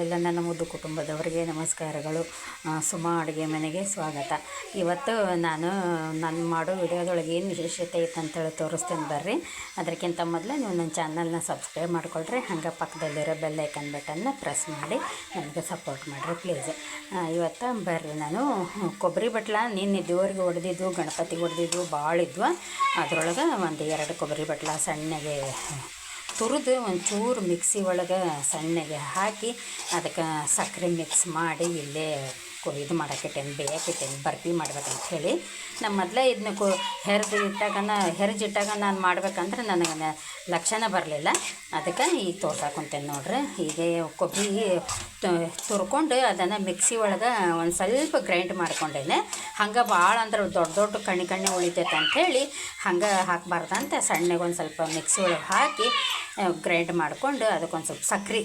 ಎಲ್ಲ ನನ್ನ ಮುದ್ದು ಕುಟುಂಬದವರಿಗೆ ನಮಸ್ಕಾರಗಳು. ಸುಮಾ ಅಡುಗೆ ಮನೆಗೆ ಸ್ವಾಗತ. ಇವತ್ತು ನಾನು ನಾನು ಮಾಡೋ ವಿಡಿಯೋದೊಳಗೆ ಏನು ವಿಶೇಷತೆ ಐತೆ ಅಂತೇಳಿ ತೋರಿಸ್ತೇನೆ ಬರ್ರಿ. ಅದಕ್ಕಿಂತ ಮೊದಲು ನೀವು ನನ್ನ ಚಾನಲ್ನ ಸಬ್ಸ್ಕ್ರೈಬ್ ಮಾಡ್ಕೊಳ್ರಿ. ಹಂಗೆ ಪಕ್ಕದಲ್ಲಿರೋ ಬೆಲ್ ಐಕನ್ ಬಟನ್ನ ಪ್ರೆಸ್ ಮಾಡಿ ನನಗೆ ಸಪೋರ್ಟ್ ಮಾಡಿರಿ ಪ್ಲೀಸ್. ಇವತ್ತು ಬರ್ರಿ ನಾನು. ಕೊಬ್ಬರಿ ಬಟ್ಲ ನಿನ್ನೆ ದೇವ್ರಿಗೆ ಹೊಡೆದಿದ್ದು ಗಣಪತಿಗೆ ಹೊಡೆದಿದ್ದು ಭಾಳ ಇದ್ವು ಅದರೊಳಗೆ ಒಂದು ಎರಡು ಕೊಬ್ಬರಿ ಬಟ್ಲ ಸಣ್ಣಗೆ ತುರಿದು ಒಂಚೂರು ಮಿಕ್ಸಿ ಒಳಗೆ ಸಣ್ಣಗೆ ಹಾಕಿ ಅದಕ್ಕೆ ಸಕ್ಕರೆ ಮಿಕ್ಸ್ ಮಾಡಿ ಇಲ್ಲೇ ಇದು ಮಾಡಕ್ಕಿಟ್ಟೇನೆ ಬೇಯಕ್ಕಿಟ್ಟೇನೆ ಬರ್ಫಿ ಮಾಡ್ಬೇಕಂತ ಹೇಳಿ ನಮ್ಮ ಮೊದಲೇ ಇದನ್ನ ಕು, ಹೆರ್ದು ಇಟ್ಟಾಗ ಹೆರ್ಜಿಟ್ಟಾಗ ನಾನು ಮಾಡ್ಬೇಕಂದ್ರೆ ನನಗೆ ಲಕ್ಷಣ ಬರಲಿಲ್ಲ. ಅದಕ್ಕೆ ಈಗ ತೋರ್ಸಾಕೊಂತೇನೆ ನೋಡ್ರಿ. ಹೀಗೆ ಕೊಬ್ಬರಿ ತುರ್ಕೊಂಡು ಅದನ್ನು ಮಿಕ್ಸಿ ಒಳಗೆ ಒಂದು ಸ್ವಲ್ಪ ಗ್ರೈಂಡ್ ಮಾಡ್ಕೊಂಡೇನೆ. ಹಂಗೆ ಭಾಳ ಅಂದ್ರೆ ದೊಡ್ಡ ದೊಡ್ಡ ಕಣ್ಣಿ ಕಣ್ಣಿ ಉಳಿತೈತೆ ಅಂಥೇಳಿ ಹಂಗೆ ಹಾಕ್ಬಾರ್ದಂತ ಸಣ್ಣಗೆ ಒಂದು ಸ್ವಲ್ಪ ಮಿಕ್ಸಿ ಒಳಗೆ ಹಾಕಿ ಗ್ರೈಂಡ್ ಮಾಡಿಕೊಂಡು ಅದಕ್ಕೊಂದು ಸ್ವಲ್ಪ ಸಕ್ರೆ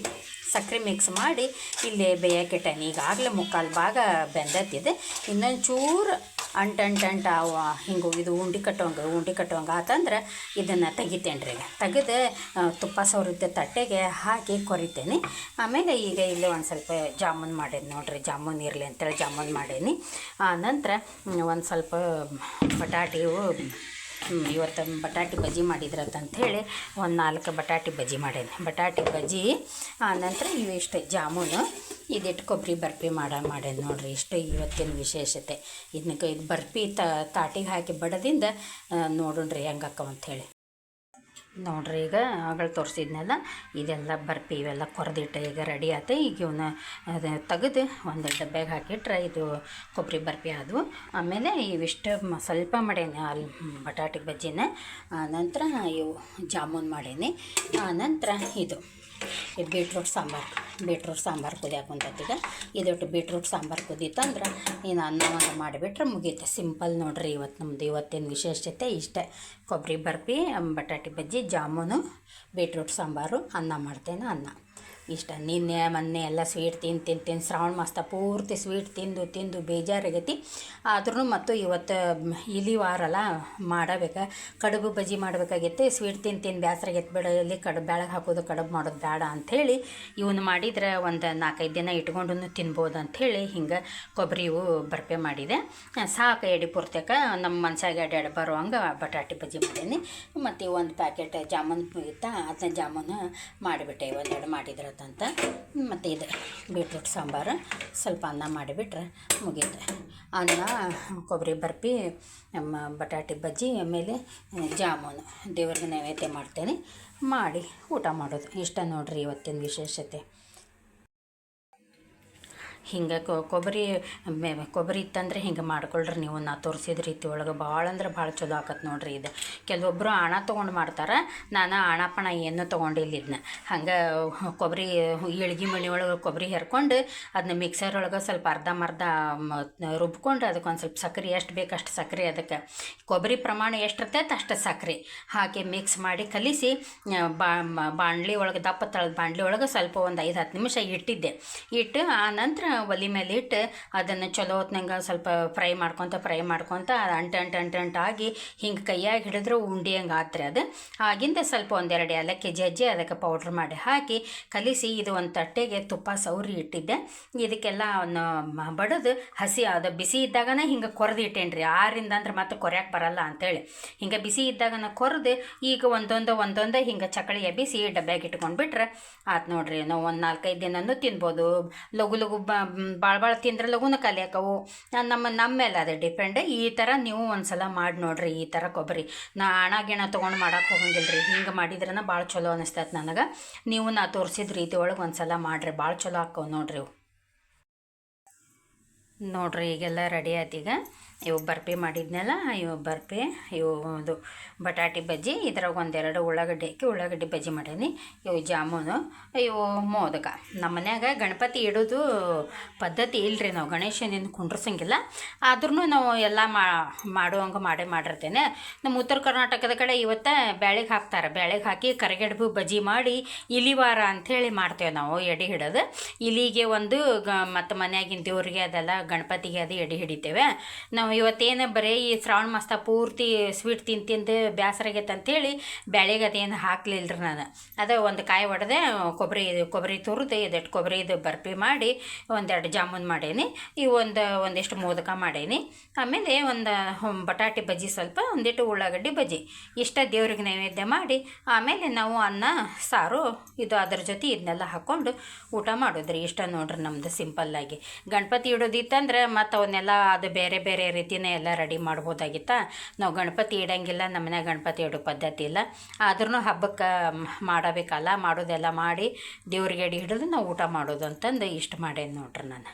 ಸಕ್ಕರೆ ಮಿಕ್ಸ್ ಮಾಡಿ ಇಲ್ಲಿ ಬೇಯಕ್ಕಿಟ್ಟೇನೆ ಈಗಾಗಲೇ ಮುಕ್ಕಾಲು ಭಾಗ ಬೆಂದತ್ತಿದೆ ಇನ್ನೊಂದು ಚೂರು ಅಂಟು ಹಿಂಗೆ ಇದು ಉಂಡಿ ಕಟ್ಟೋಂಗೆ, ಉಂಡಿ ಕಟ್ಟೋಂಗ ಆತಂದ್ರೆ ಇದನ್ನು ತೆಗಿತೇನೆ ರೀ ತೆಗೆದು ತುಪ್ಪ ಸವರಿದ್ದ ತಟ್ಟೆಗೆ ಹಾಕಿ ಕೊರಿತೇನೆ. ಆಮೇಲೆ ಈಗ ಇಲ್ಲಿ ಒಂದು ಸ್ವಲ್ಪ ಜಾಮೂನ್ ಮಾಡೇನಿ ನೋಡಿರಿ. ಜಾಮೂನ್ ಇರಲಿ ಅಂತೇಳಿ ಜಾಮೂನ್ ಮಾಡೇನಿ. ಆ, ನಂತರ ಒಂದು ಸ್ವಲ್ಪ ಬಟಾಟಿವು ಇವತ್ತು ಬಟಾಟಿ ಬಜ್ಜಿ ಮಾಡಿದ್ರತ್ತ ಅಂಥೇಳಿ ಒಂದು ನಾಲ್ಕು ಬಟಾಟಿ ಬಜ್ಜಿ ಮಾಡೇನಿ. ಬಟಾಟಿ ಬಜ್ಜಿ ಆನಂತರ ಇವಿಷ್ಟು ಜಾಮೂನು, ಇದಿಟ್ಟು ಕೊಬ್ಬರಿ ಬರ್ಫಿ ಮಾಡ ಮಾಡೇನಿ ನೋಡ್ರಿ, ಇಷ್ಟು ಇವತ್ತಿನ ವಿಶೇಷತೆ. ಇದನ್ನ ಇದು ಬರ್ಫಿ ತಾಟಿಗೆ ಹಾಕಿ ಬಡದಿಂದ ನೋಡೋಣ್ರಿ ಅಂತ ಅಂಥೇಳಿ ನೋಡ್ರಿ ಈಗ ಆಗಳು ತೋರಿಸಿದ್ನಲ್ಲ, ಇದೆಲ್ಲ ಬರ್ಪಿ, ಇವೆಲ್ಲ ಕೊರೆದಿಟ್ಟ ಈಗ ರೆಡಿ ಆಯ್ತು ಈಗ ಇವನ್ನ ತೆಗೆದು ಒಂದು ಡಬ್ಬ್ಯಾಗ ಹಾಕಿಟ್ರೆ ಇದು ಕೊಬ್ಬರಿ ಬರ್ಪಿ ಆದವು. ಆಮೇಲೆ ಇವಿಷ್ಟು ಸ್ವಲ್ಪ ಮಾಡೇನಿ ಅಲ್ಲಿ ಬಟಾಟಿ ಬಜ್ಜಿನ. ನಂತರ ಇವು ಜಾಮೂನ್ ಮಾಡೇನಿ. ನಂತರ ಇದು ಬೀಟ್ರೂಟ್ ಸಾಂಬಾರು ಬೀಟ್ರೂಟ್ ಸಾಂಬಾರು ಕುದಿಯಾಕ ಕುಂತೈತೀಗ ಇದೊಟ್ಟು ಬೀಟ್ರೂಟ್ ಸಾಂಬಾರು ಕುದೀತಂದ್ರೆ ಇನ್ನು ಅನ್ನ ಮಾಡಿಬಿಟ್ರೆ ಮುಗೀತು. ಸಿಂಪಲ್ ನೋಡ್ರಿ ಇವತ್ತು ನಮ್ಮದು ಇವತ್ತಿನ ವಿಶೇಷತೆ ಇಷ್ಟೇ. ಕೊಬ್ಬರಿ ಬರ್ಪಿ, ಬಟಾಟಿ ಬಜ್ಜಿ ಜಾಮೂನು ಬೀಟ್ರೂಟ್ ಸಾಂಬಾರು ಅನ್ನ ಮಾಡ್ತೇನೆ ಅನ್ನ. ಇಷ್ಟ. ನಿನ್ನೆ, ಮೊನ್ನೆ ಎಲ್ಲ ಸ್ವೀಟ್ ತಿಂದು ತಿಂದು ತಿಂದು, ಶ್ರಾವಣ ಮಾಸ ಪೂರ್ತಿ ಸ್ವೀಟ್ ತಿಂದು ತಿಂದು ಬೇಜಾರಾಗೈತಿ. ಆದ್ರೂ ಮತ್ತು ಇವತ್ತು ಇಲಿ ವಾರಲ್ಲ ಮಾಡಬೇಕು. ಕಡುಬು ಬಜ್ಜಿ ಮಾಡಬೇಕಾಗೈತಿ. ಸ್ವೀಟ್ ತಿಂದು ತಿಂದು ಬೇಸರಾಗೈತಿ ಬೇಡ ಇಲ್ಲಿ ಕಡುಬು ಬೆಳಗ್ಗೆ ಹಾಕೋದು ಕಡುಬು ಮಾಡೋದು ಬೇಡ ಅಂಥೇಳಿ ಇವನು ಮಾಡಿದ್ರೆ ಒಂದು ನಾಲ್ಕೈದು ದಿನ ಇಟ್ಕೊಂಡು ತಿನ್ಬೋದು ಅಂಥೇಳಿ ಹಿಂಗೆ ಕೊಬ್ಬರಿ ಇವು ಬರ್ಪೆ ಮಾಡಿದೆ. ಸಾಕು ಎಡಿ ಪೂರ್ತಕ. ನಮ್ಮ ಮನ್ಸಾಗ ಬರೋ ಹಂಗೆ ಬಟಾಟಿ ಬಜ್ಜಿ ಮಾಡೀನಿ. ಮತ್ತು ಒಂದು ಪ್ಯಾಕೆಟ್ ಜಾಮೂನ್ ಇತ್ತ ಅದನ್ನ ಜಾಮೂನು ಮಾಡಿಬಿಟ್ಟೆ. ಒಂದೆರಡು ಮಾಡಿದ್ರತ್ತಂತ ಮತ್ತು ಇದು ಬೀಟ್ರೂಟ್ ಸಾಂಬಾರು ಸ್ವಲ್ಪ ಅನ್ನ ಮಾಡಿಬಿಟ್ರೆ ಮುಗೀತು. ಅನ್ನ, ಕೊಬ್ಬರಿ ಬರ್ಪಿ, ನಮ್ಮ ಬಟಾಟಿ ಬಜ್ಜಿ, ಆಮೇಲೆ ಜಾಮೂನು. ದೇವ್ರಿಗೆ ನೈವೇದ್ಯ ಮಾಡ್ತೇನೆ. ಮಾಡಿ ಊಟ ಮಾಡೋದು. ಇಷ್ಟ ನೋಡಿರಿ ಇವತ್ತಿನ ವಿಶೇಷತೆ. ಹಿಂಗೆ ಕೊಬ್ಬರಿ, ಮೆ- ಕೊಬ್ಬರಿ ಇತ್ತಂದ್ರೆ ಹಿಂಗೆ ಮಾಡ್ಕೊಳ್ರಿ ನೀವು. ನಾ ತೋರಿಸಿದ ರೀತಿ ಒಳಗೆ ಭಾಳ ಅಂದ್ರೆ ಭಾಳ ಚಲೋ ಆಕತ್ ನೋಡ್ರಿ ಇದು. ಕೆಲವೊಬ್ಬರು ಹಣ ತೊಗೊಂಡು ಮಾಡ್ತಾರೆ, ನಾನು ಹಣ ಪಣ ಏನೂ ತೊಗೊಂಡಿಲ್ಲ ಇದನ್ನ ಹಂಗೆ ಕೊಬ್ಬರಿ, ಇಳ್ಗಿ ಮಣಿ ಒಳಗೆ ಕೊಬ್ಬರಿ ಹೆರ್ಕೊಂಡು ಅದನ್ನ ಮಿಕ್ಸರ್ ಒಳಗೆ ಸ್ವಲ್ಪ ಅರ್ಧಮರ್ಧ ಮ- ರುಬ್ಕೊಂಡು ಅದಕ್ಕೆ ಒಂದು ಸ್ವಲ್ಪ ಸಕ್ಕರೆ ಎಷ್ಟು ಬೇಕು ಅಷ್ಟು ಸಕ್ಕರೆ ಅದಕ್ಕೆ. ಕೊಬ್ಬರಿ ಪ್ರಮಾಣ ಎಷ್ಟು ಇರ್ತೈತೆ ಅಷ್ಟು ಸಕ್ಕರೆ ಹಾಕಿ ಮಿಕ್ಸ್ ಮಾಡಿ ಕಲಿಸಿ ಬಾ ಬಾಣಲಿ ಒಳಗೆ ದಪ್ಪ ತಳದ ಬಾಣಲಿ ಒಳಗೆ ಸ್ವಲ್ಪ ಒಂದು ಐದು ಹತ್ತು ನಿಮಿಷ ಇಟ್ಟಿದ್ದೆ. ಇಟ್ಟು ಆ ನಂತರ ಒಲಿ ಮೇಲೆ ಇಟ್ಟು ಅದನ್ನು ಚಲೋ ಹೊತ್ನಂಗೆ ಸ್ವಲ್ಪ ಫ್ರೈ ಮಾಡ್ಕೊತ ಫ್ರೈ ಮಾಡ್ಕೊತ ಅಂಟು ಅಂಟು ಅಂಟು ಅಂಟು ಆಗಿ ಹಿಂಗೆ ಕೈಯಾಗಿ ಹಿಡಿದ್ರೆ ಉಂಡಿ ಹಂಗೆ ಆತ್ರಿ ಅದು. ಆಗಿಂದ ಸ್ವಲ್ಪ ಒಂದೆರಡು ಏಲಕ್ಕಿ ಜಜ್ಜಿ ಅದಕ್ಕೆ ಪೌಡ್ರ್ ಮಾಡಿ ಹಾಕಿ ಕಲಿಸಿ ಇದು ಒಂದು ತಟ್ಟೆಗೆ ತುಪ್ಪ ಸೌರಿ ಇಟ್ಟಿದ್ದೆ. ಇದಕ್ಕೆಲ್ಲ ಬಡದು ಬಡಿದು ಹಸಿ ಅದು ಬಿಸಿ ಇದ್ದಾಗನೇ ಹಿಂಗೆ ಕೊರೆದು ಇಟ್ಟೇನ್ರಿ. ಆರಿಂದ ಅಂದ್ರೆ ಮತ್ತೆ ಕೊರೆಯಕ್ಕೆ ಬರಲ್ಲ ಅಂತೇಳಿ. ಹಿಂಗೆ ಬಿಸಿ ಇದ್ದಾಗನ ಕೊರೆದು ಈಗ ಒಂದೊಂದು ಒಂದೊಂದು ಹಿಂಗೆ ಚಕಳಿ ಎಬ್ಬಿಸಿ ಡಬ್ಬ್ಯಾಗ ಇಟ್ಕೊಂಡ್ಬಿಟ್ರೆ ಆತು ನೋಡ್ರಿ ನಾವು ಒಂದು ನಾಲ್ಕೈದು ದಿನನೂ ತಿನ್ಬೋದು. ಲಘು ಲಘು ಭಾಳ ಭಾಳ ತಿಂದ್ರೆ ಲಘುನ ಕಲಿಯಾಕವು. ನಮ್ಮ ನಮ್ಮ ಮೇಲೆ ಅದು ಡಿಪೆಂಡ್ ಈ ಥರ ನೀವು ಒಂದ್ಸಲ ಮಾಡಿ ನೋಡ್ರಿ, ಈ ಥರ ಕೊಬ್ಬರಿ ನಾ ಹಣ ಗಿಣ ತೊಗೊಂಡು ಮಾಡಕ್ಕೆ ಹೋಗಂಗಿಲ್ಲ ರೀ ಹಿಂಗೆ ಮಾಡಿದ್ರನ ಭಾಳ ಚಲೋ ಅನಿಸ್ತೈತೆ ನನಗೆ. ನೀವು ನಾ ತೋರಿಸಿದ ರೀತಿ ಒಳಗೆ ಒಂದ್ಸಲ ಮಾಡಿರಿ. ಭಾಳ ಚಲೋ ಆಕ್ಕವು ನೋಡ್ರಿ ಇವು. ನೋಡ್ರಿ, ಈಗೆಲ್ಲ ರೆಡಿ ಆಯ್ತು ಈಗ. ಇವು ಬರ್ಪಿ ಮಾಡಿದ್ನಲ್ಲ, ಇವು ಬರ್ಪಿ, ಇವು ಇದು ಬಟಾಟಿ ಬಜ್ಜಿ, ಇದ್ರಾಗ ಒಂದೆರಡು ಉಳ್ಳಾಗಡ್ಡಿ ಹಾಕಿ ಉಳ್ಳಾಗಡ್ಡಿ ಬಜ್ಜಿ ಮಾಡೀನಿ. ಇವು ಜಾಮೂನು, ಇವು ಮೋದಕ. ನಮ್ಮ ಮನ್ಯಾಗ ಗಣಪತಿ ಇಡೋದು ಪದ್ಧತಿ ಇಲ್ಲರಿ ನಾವು, ಗಣೇಶನಿಂದ ಕುಂಡ್ರಸಂಗಿಲ್ಲ. ಆದ್ರೂ ನಾವು ಎಲ್ಲ ಮಾಡುವಂಗೆ ಮಾಡೇ ಮಾಡಿರ್ತೇನೆ. ನಮ್ಮ ಉತ್ತರ ಕರ್ನಾಟಕದ ಕಡೆ ಇವತ್ತು ಬ್ಯಾಳಿಗೆ ಹಾಕ್ತಾರೆ. ಬ್ಯಾಳಿಗೆ ಹಾಕಿ ಕರಿಗಡುಬು ಬಜ್ಜಿ ಮಾಡಿ ಇಲಿವಾರ ಅಂಥೇಳಿ ಮಾಡ್ತೇವೆ ನಾವು ಎಡೆ ಹಿಡೋದು. ಇಲಿಗೆ ಒಂದು ಗ, ಮತ್ತು ಮನ್ಯಾಗಿನ ದೇವ್ರಿಗೆ ಅದೆಲ್ಲ ಗಣಪತಿಗೆ ಅದು ಎಡೆ ಹಿಡಿತೇವೆ. ನಾವು ಇವತ್ತೇನು ಬರೀ ಈ ಶ್ರಾವಣ ಮಾಸ ಪೂರ್ತಿ ಸ್ವೀಟ್ ತಿಂದು ತಿಂದು ಬೇಸರಾಗೈತೆ ಅಂತೇಳಿ ಬ್ಯಾಳೆಗೆ ಅದೇನು ಹಾಕ್ಲಿಲ್ಲ ರೀ ನಾನು. ಅದು ಒಂದು ಕಾಯಿ ಒಡೆದೆ ಕೊಬ್ಬರಿ ಕೊಬ್ಬರಿ ತುರಿದು ಇದೆಟ್ಟು ಕೊಬ್ಬರಿ ಇದು ಬರ್ಫಿ ಮಾಡಿ ಒಂದೆರಡು ಜಾಮೂನ್ ಮಾಡೇನಿ. ಈ ಒಂದು ಒಂದಿಷ್ಟು ಮೋದಕ ಮಾಡೇನಿ. ಆಮೇಲೆ ಒಂದು ಬಟಾಟೆ ಬಜ್ಜಿ ಸ್ವಲ್ಪ, ಒಂದಿಟ್ಟು ಉಳ್ಳಾಗಡ್ಡಿ ಬಜ್ಜಿ. ಇಷ್ಟ ದೇವ್ರಿಗೆ ನೈವೇದ್ಯ ಮಾಡಿ, ಆಮೇಲೆ ನಾವು ಅನ್ನ, ಸಾರು, ಇದು ಅದ್ರ ಜೊತೆ ಇದನ್ನೆಲ್ಲ ಹಾಕ್ಕೊಂಡು ಊಟ ಮಾಡೋದ್ರಿ. ಇಷ್ಟ ನೋಡ್ರಿ ನಮ್ದು ಸಿಂಪಲ್ಲಾಗಿ. ಗಣಪತಿ ಇಡೋದಿತ್ತಂದ್ರೆ ಮತ್ತು ಅವನ್ನೆಲ್ಲ ಅದು ಬೇರೆ ಬೇರೆ ರೀತಿನೇ ಎಲ್ಲ ರೆಡಿ ಮಾಡ್ಬೋದಾಗಿತ್ತ? ನಾವು ಗಣಪತಿ ಇಡಂಗಿಲ್ಲ ನಮ್ಮನೆ ಗಣಪತಿ ಇಡೋ ಪದ್ಧತಿ ಇಲ್ಲ. ಆದ್ರೂ ಹಬ್ಬಕ್ಕೆ ಮಾಡಬೇಕಲ್ಲ, ಮಾಡೋದೆಲ್ಲ ಮಾಡಿ ದೇವ್ರಿಗೆ ಹಿಡಿದು ನಾವು ಊಟ ಮಾಡೋದು ಅಂತಂದು ಇಷ್ಟು ಮಾಡೇನಿ ನೋಡ್ರಿ ನಾನು.